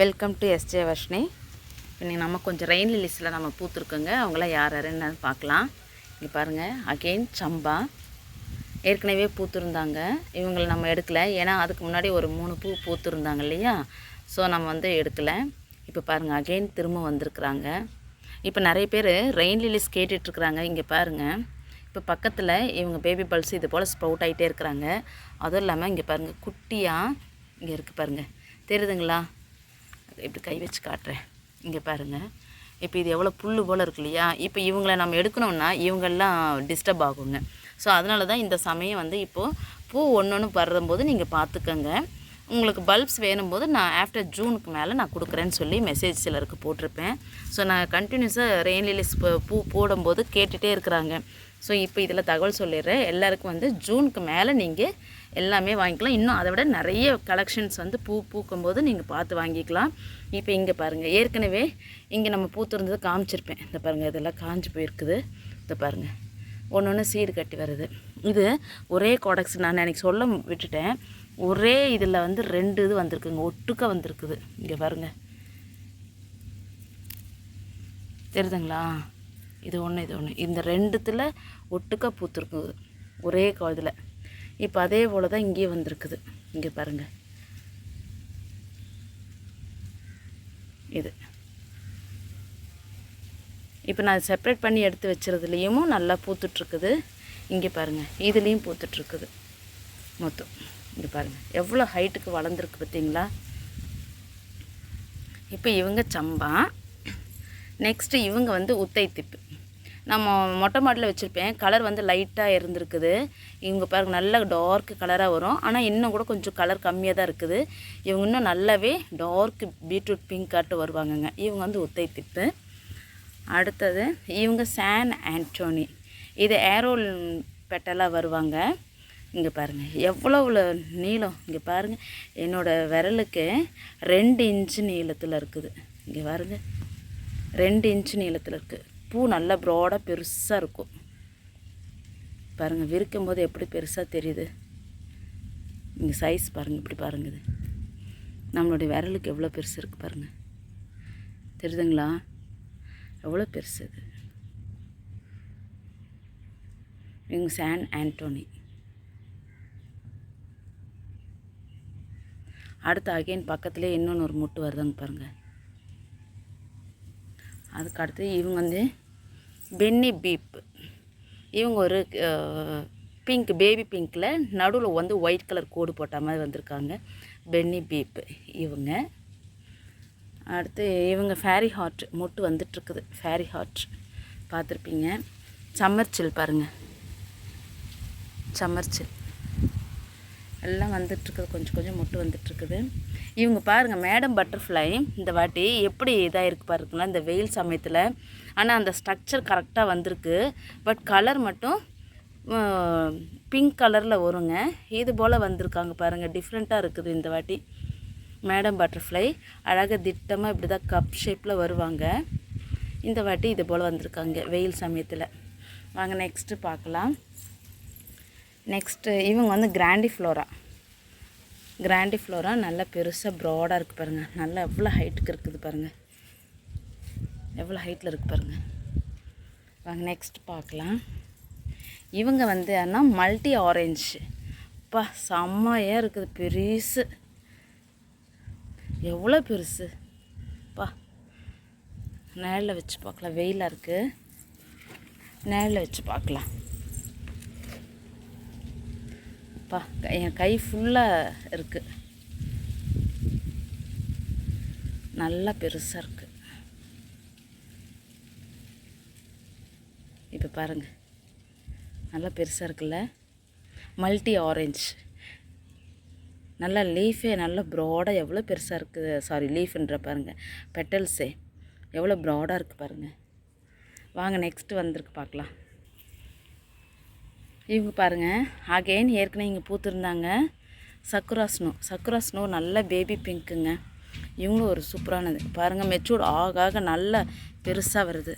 Welcome to SJ Varshini இன்னைக்கு நம்ம கொஞ்சம் ரெயின் லிலிஸில் நம்ம பூத்துருக்கோங்க. அவங்களாம் யார் யாருன்னு பார்க்கலாம். இங்கே பாருங்கள் அகெயின் சம்பா. ஏற்கனவே பூத்துருந்தாங்க. இவங்களை நம்ம எடுக்கலை. ஏன்னா அதுக்கு முன்னாடி ஒரு மூணு பூ பூத்துருந்தாங்க இல்லையா? ஸோ நம்ம வந்து எடுக்கலை. இப்போ பாருங்கள் அகெயின் திரும்ப வந்திருக்குறாங்க. இப்போ நிறைய பேர் ரெயின் லிலிஸ் கேட்டுட்ருக்குறாங்க இங்கே பாருங்கள் இப்போ பக்கத்தில் இவங்க பேபி பல்ஸ் இது போல் ஸ்ப்ரவுட் ஆகிட்டே இருக்கிறாங்க. அதுவும் இல்லாமல் இங்கே பாருங்கள் குட்டியாக இங்கே இருக்குது பாருங்கள் தெரியுதுங்களா? இப்படி கை வச்சு காட்டுறேன். இங்கே பாருங்கள் இப்போ இது எவ்வளோ புல் போல் இருக்கு இல்லையா? இப்போ இவங்கள நம்ம எடுக்கணும்னா இவங்கெல்லாம் டிஸ்டர்ப் ஆகுங்க. ஸோ அதனால தான் இந்த சமயம் வந்து இப்போது பூ ஒன்று ஒன்று வர்றம்போது நீங்கள் பார்த்துக்கோங்க உங்களுக்கு பல்ப்ஸ் வேணும்போது நான் ஆஃப்டர் ஜூனுக்கு மேலே நான் கொடுக்குறேன்னு சொல்லி மெசேஜ் சிலருக்கு போட்டிருப்பேன். ஸோ நான் கண்டினியூஸாக ரெயின் லிலிஸ் பூ போடும்போது கேட்டுகிட்டே இருக்கிறாங்க. ஸோ இப்போ இதில் தகவல் சொல்லிடுறேன். எல்லாருக்கும் வந்து ஜூனுக்கு மேலே நீங்கள் எல்லாமே வாங்கிக்கலாம். இன்னும் அதை விட நிறைய கலெக்ஷன்ஸ் வந்து பூ பூக்கும்போது நீங்கள் பார்த்து வாங்கிக்கலாம். இப்போ இங்கே பாருங்கள் ஏற்கனவே இங்கே நம்ம பூத்துருந்தது காமிச்சிருப்பேன். இந்த பாருங்கள் இதெல்லாம் காஞ்சி போயிருக்குது. இந்த பாருங்கள் ஒன்று ஒன்று சீடு கட்டி வருது. இது ஒரே கோடக்ஸ் நான் எனக்கு சொல்ல விட்டுட்டேன். ஒரே இதில் வந்து ரெண்டு இது வந்திருக்குங்க. ஒட்டுக்க வந்திருக்குது. இங்கே பாருங்கள் தெரியுதுங்களா? இது ஒன்று இது ஒன்று இந்த ரெண்டுத்தில் ஒட்டுக்க பூத்துருக்குது. ஒரே இதில். இப்போ அதே போல் தான் இங்கேயே வந்திருக்குது. இங்கே பாருங்கள் இது. இப்போ நான் செப்பரேட் பண்ணி எடுத்து வச்சுறதுலேயும் நல்லா பூத்துட்ருக்குது இங்கே பாருங்கள் இதுலேயும் பூத்துட்ருக்குது மொத்தம். இங்கே பாருங்கள் எவ்வளோ ஹைட்டுக்கு வளர்ந்துருக்கு பார்த்தீங்களா? இப்போ இவங்க சம்பா. நெக்ஸ்ட்டு இவங்க வந்து உத்தை திப்பு நம்ம மொட்டை மாடியில் வச்சுருப்பேன். கலர் வந்து லைட்டாக இருந்திருக்குது. இவங்க பாருங்கள் நல்ல டார்க் கலராக வரும். ஆனால் இன்னும் கூட கொஞ்சம் கலர் கம்மியாக தான் இருக்குது. இவங்க இன்னும் நல்லாவே டார்க் பீட்ரூட் பிங்காட்டு வருவாங்கங்க. இவங்க வந்து உத்தை திப்பு அடுத்தது இவங்க சான் ஆண்டோனி இது ஏரோல் பெட்டலாக வருவாங்க. இங்கே பாருங்கள் எவ்வளோ நீளம். இங்கே பாருங்கள் என்னோடய விரலுக்கு ரெண்டு இன்ச்சு நீளத்தில் இருக்குது. இங்கே பாருங்கள் ரெண்டு இன்ச்சு நீளத்தில் இருக்குது பூ நல்லா ப்ராடாக பெருசாக இருக்கும். பாருங்கள் விரிக்கும் போது எப்படி பெருசாக தெரியுது? இங்கே சைஸ் பாருங்கள் இப்படி பாருங்கள் இது. நம்மளுடைய விரலுக்கு எவ்வளோ பெருசு இருக்குது பாருங்கள் தெரியுதுங்களா? எவ்வளோ பெருசு இது? இவங்க சான் ஆண்டோனி. அடுத்து அகைன் பக்கத்துலேயே இன்னொன்று ஒரு முட்டு வருதுங்க பாருங்கள் அதுக்கு அடுத்து இவங்க வந்து பென்னி பீப் இவங்க ஒரு பிங்க் பேபி பிங்க்கில் நடுவில் வந்து ஒயிட் கலர் கோடு போட்ட மாதிரி வந்திருக்காங்க. பென்னி பீப் இவங்க. அடுத்து இவங்க ஃபேரி ஹாட் மொட்டு வந்துட்டுருக்குது. ஃபேரி ஹாட் பார்த்துருப்பீங்க. சம்மர்ச்சில் பாருங்கள் சம்மர்ச்சில் எல்லாம் வந்துட்டுருக்குது. கொஞ்சம் கொஞ்சம் மொட்டு வந்துட்டுருக்குது. இவங்க பாருங்கள் மேடம் பட்டர்ஃப்ளை இந்த வாட்டி எப்படி இதாக இருக்குது பாருங்களா இந்த வெயில் சமயத்தில். ஆனால் அந்த ஸ்ட்ரக்சர் கரெக்டாக வந்திருக்கு. பட் கலர் மட்டும் பிங்க் கலரில் வருங்க. இது போல் வந்திருக்காங்க பாருங்கள் டிஃப்ரெண்ட்டாக இருக்குது இந்த வாட்டி. மேடம் பட்டர்ஃப்ளை அழகாக திட்டமாக இப்படி தான் கப் ஷேப்பில் வருவாங்க. இந்த வாட்டி இது போல் வந்திருக்காங்க வெயில் சமயத்தில். வாங்க நெக்ஸ்ட்டு பார்க்கலாம். நெக்ஸ்ட்டு இவங்க வந்து கிராண்டி ஃப்ளோரா கிராண்டி ஃப்ளோரா நல்லா பெருசாக ப்ராடாக இருக்குது பாருங்கள் நல்லா எவ்வளோ ஹைட்டுக்கு இருக்குது பாருங்கள் எவ்வளோ ஹைட்டில் இருக்குது பாருங்கள் வாங்க நெக்ஸ்ட் பார்க்கலாம். இவங்க வந்து ஆனால் மல்டி ஆரஞ்சு அப்பா செம்மையாக இருக்குது பெருசு. எவ்வளோ பெருசு. பா நேரில் வச்சு பார்க்கலாம். வெயிலாக இருக்குது நேரில் வச்சு பார்க்கலாம். அப்பா என் கை ஃபுல்லாக இருக்குது நல்லா பெருசாக இருக்குது இப்போ பாருங்கள் நல்லா பெருசாக இருக்குல்ல? Multi orange. நல்லா லீஃபே நல்லா ப்ராடாக எவ்வளோ பெருசாக இருக்குது சாரி லீஃப்ன்ற பாருங்கள் பெட்டல்ஸே எவ்வளோ ப்ராடாக இருக்குது பாருங்கள் வாங்க நெக்ஸ்ட்டு வந்திருக்கு பார்க்கலாம். இவங்க பாருங்கள் அகெயின் ஏற்கனவே இங்கே பூத்துருந்தாங்க. சக்குரா ஸ்னோ சக்குரா ஸ்னோ நல்ல பேபி பிங்க்குங்க இவங்களும் ஒரு சூப்பரானது பாருங்கள் மெச்சூர்ட் ஆக ஆக நல்ல பெருசாக வருது.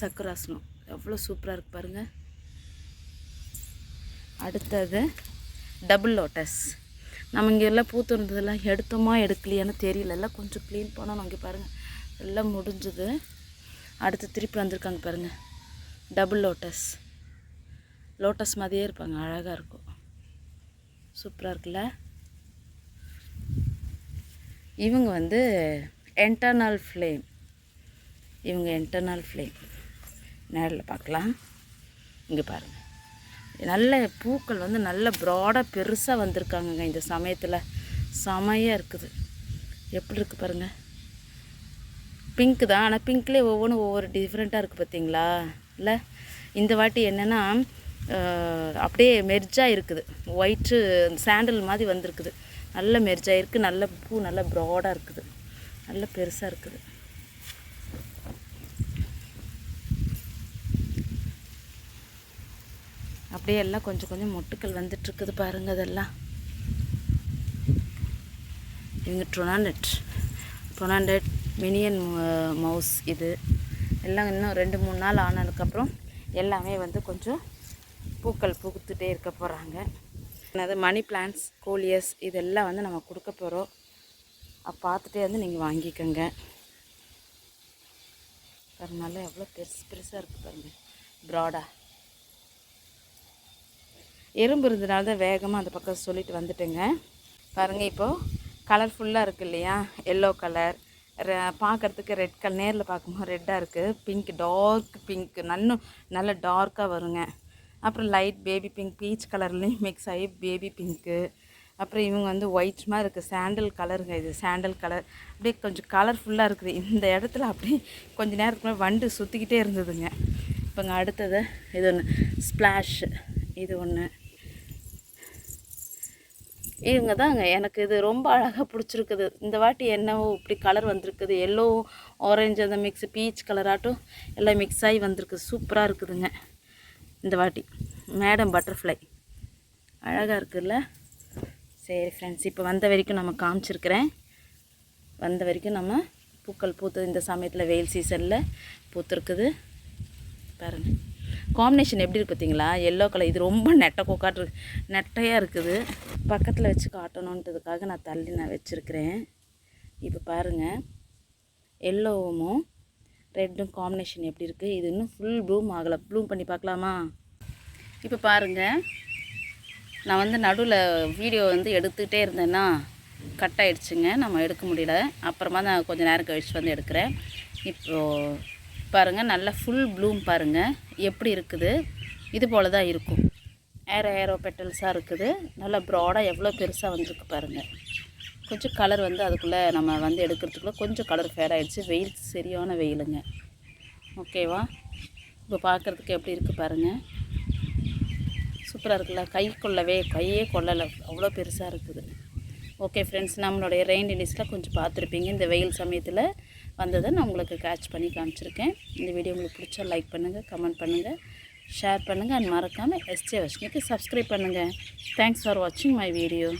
சக்குரா ஸ்னோ எவ்வளோ சூப்பராக இருக்குது பாருங்கள் அடுத்தது டபுள் லோட்டஸ் நம்ம இங்கே எல்லாம் பூத்துருந்ததெல்லாம் எடுத்தோமா எடுக்கலையான்னு தெரியல. எல்லாம் கொஞ்சம் க்ளீன் பண்ணணும் இங்கே பாருங்கள் எல்லாம் முடிஞ்சுது. அடுத்து திருப்பி வந்திருக்காங்க பாருங்கள் டபுள் லோட்டஸ் லோட்டஸ் மாதிரியே இருப்பாங்க அழகாக இருக்கும். சூப்பராக இருக்குல்ல? இவங்க வந்து என்டர்னல் ஃப்ளேம் இவங்க என்டர்னல் ஃப்ளேம் நேரில் பார்க்கலாம். இங்கே பாருங்கள் நல்ல பூக்கள் வந்து நல்ல ப்ராடாக பெருசாக வந்திருக்காங்கங்க இந்த சமயத்தில். செமையாக இருக்குது. எப்படி இருக்குது பாருங்கள் பிங்க் தான். ஆனால் பிங்க்லேயே ஒவ்வொன்றும் ஒவ்வொரு டிஃப்ரெண்ட்டாக இருக்குது பார்த்தீங்களா இல்லை? இந்த வாட்டி என்னென்னா அப்படியே மெர்ஜாக இருக்குது. ஒயிட்டு சாண்டல் மாதிரி வந்திருக்குது. நல்ல மெர்ஜாக இருக்குது நல்ல பூ நல்ல ப்ராடாக இருக்குது. நல்ல பெருசாக இருக்குது. அப்படியே எல்லாம் கொஞ்சம் கொஞ்சம் மொட்டுக்கள் வந்துட்டுருக்குது பாருங்கள் அதெல்லாம். இவங்க ட்ரொனாண்டட் ட்ரொனாண்டட் மினியன் மவுஸ் இது. எல்லாம் இன்னும் ரெண்டு மூணு நாள் ஆனதுக்கப்புறம் எல்லாமே வந்து கொஞ்சம் பூக்கள் பூத்துட்டே இருக்க போகிறாங்க அதாவது மணி பிளான்ட்ஸ் கோலியஸ் இதெல்லாம் வந்து நம்ம கொடுக்க போகிறோம் பார்த்துட்டே வந்து நீங்கள் வாங்கிக்கோங்க. அதனால எவ்வளோ பெருசு பெருசாக இருக்குது பாருங்கள் ப்ராடாக எறும்பு இருந்தனால தான் வேகமாக அந்த பக்கம் சொல்லிட்டு வந்துட்டேங்க. பாருங்கள் இப்போது கலர்ஃபுல்லாக இருக்குது இல்லையா? எல்லோ கலர் பார்க்குறதுக்கு ரெட் கலர் நேரில் பார்க்கும்போது ரெட்டாக இருக்குது பிங்க் டார்க் பிங்க் நன்னும் நல்ல டார்க்காக வருங்க. அப்புறம் லைட் பேபி பிங்க் பீச் கலர்லேயும் மிக்ஸ் ஆகி பேபி பிங்க்கு அப்புறம் இவங்க வந்து ஒயிட் மாதிரி இருக்குது சாண்டல் கலருங்க இது சாண்டல் கலர் அப்படியே கொஞ்சம் கலர்ஃபுல்லாக இருக்குது. இந்த இடத்துல அப்படியே கொஞ்சம் நேரத்துக்கு வண்டு சுற்றிக்கிட்டே இருந்ததுங்க. இப்போங்க அடுத்தது இது ஒன்று ஸ்ப்ளாஷ் இது ஒன்று இவங்க தாங்க எனக்கு இது ரொம்ப அழகாக பிடிச்சிருக்குது. இந்த வாட்டி என்னவோ இப்படி கலர் வந்திருக்குது. எல்லோ ஆரஞ்சு அந்த மிக்ஸ் பீச் கலராட்டும் எல்லாம் மிக்ஸ் ஆகி வந்திருக்கு. சூப்பராக இருக்குதுங்க. இந்த வாட்டி. மேடம் பட்டர்ஃப்ளை அழகாக இருக்குல்ல? சரி ஃப்ரெண்ட்ஸ் இப்போ வந்த வரைக்கும் நம்ம காமிச்சிருக்கிறேன். வந்த வரைக்கும் நம்ம பூக்கள் பூத்து இந்த சமயத்தில் வெயில் சீசனில் பூத்துருக்குது. பாருங்கள் காம்பினேஷன் எப்படி இருக்குது பார்த்தீங்களா எல்லோ கலர் இது ரொம்ப நெட்டை கோக்காட்டு நெட்டையாக இருக்குது. பக்கத்தில் வச்சு காட்டணுன்றதுக்காக நான் தள்ளி நான் வச்சுருக்கிறேன். இப்போ பாருங்கள் எல்லோவும் ரெட்டும் காம்பினேஷன் எப்படி இருக்குது இது இன்னும் ஃபுல் ப்ளூம் ஆகலை. ப்ளூம் பண்ணி பார்க்கலாமா? இப்போ பாருங்கள் நான் வந்து நடுவில் வீடியோ வந்து எடுத்துக்கிட்டே இருந்தேன்னா கட் ஆகிடுச்சுங்க நம்ம எடுக்க முடியல. அப்புறமா நான் கொஞ்சம் நேரம் கழிச்சு வந்து எடுக்கிறேன். இப்போது பாருங்கள் நல்லா ஃபுல் ப்ளூம் பாருங்கள் எப்படி இருக்குது? இது போல் தான் இருக்கும் ஏரோ ஏரோ பெட்டல்ஸாக இருக்குது. நல்லா ப்ராடாக எவ்வளோ பெருசாக வந்திருக்கு பாருங்கள் கொஞ்சம் கலர் வந்து அதுக்குள்ளே நம்ம வந்து எடுக்கிறதுக்குள்ளே கொஞ்சம் கலர் ஃபேட் ஆகிடுச்சு வெயில் சரியான வெயிலுங்க. ஓகேவா இப்போ பார்க்குறதுக்கு எப்படி இருக்குது பாருங்கள் சூப்பராக இருக்குல்ல? கை கொள்ளவே கையே கொள்ளலை. அவ்வளோ பெருசாக இருக்குது. ஓகே ஃப்ரெண்ட்ஸ் நம்மளுடைய ரெயின் லிஸ்ட்டில் கொஞ்சம் பார்த்துருப்பீங்க. இந்த வெயில் சமயத்தில் வந்ததை நான் உங்களுக்கு கேட்ச் பண்ணி காமிச்சிருக்கேன். இந்த வீடியோ உங்களுக்கு பிடிச்சா லைக் பண்ணுங்கள் கமெண்ட் பண்ணுங்கள் ஷேர் பண்ணுங்கள் அண்ட் மறக்காமல் எஸ்ஜே வஷ்ணிக்கு சப்ஸ்கிரைப் பண்ணுங்கள் தேங்க்ஸ் ஃபார் வாட்சிங் மை வீடியோ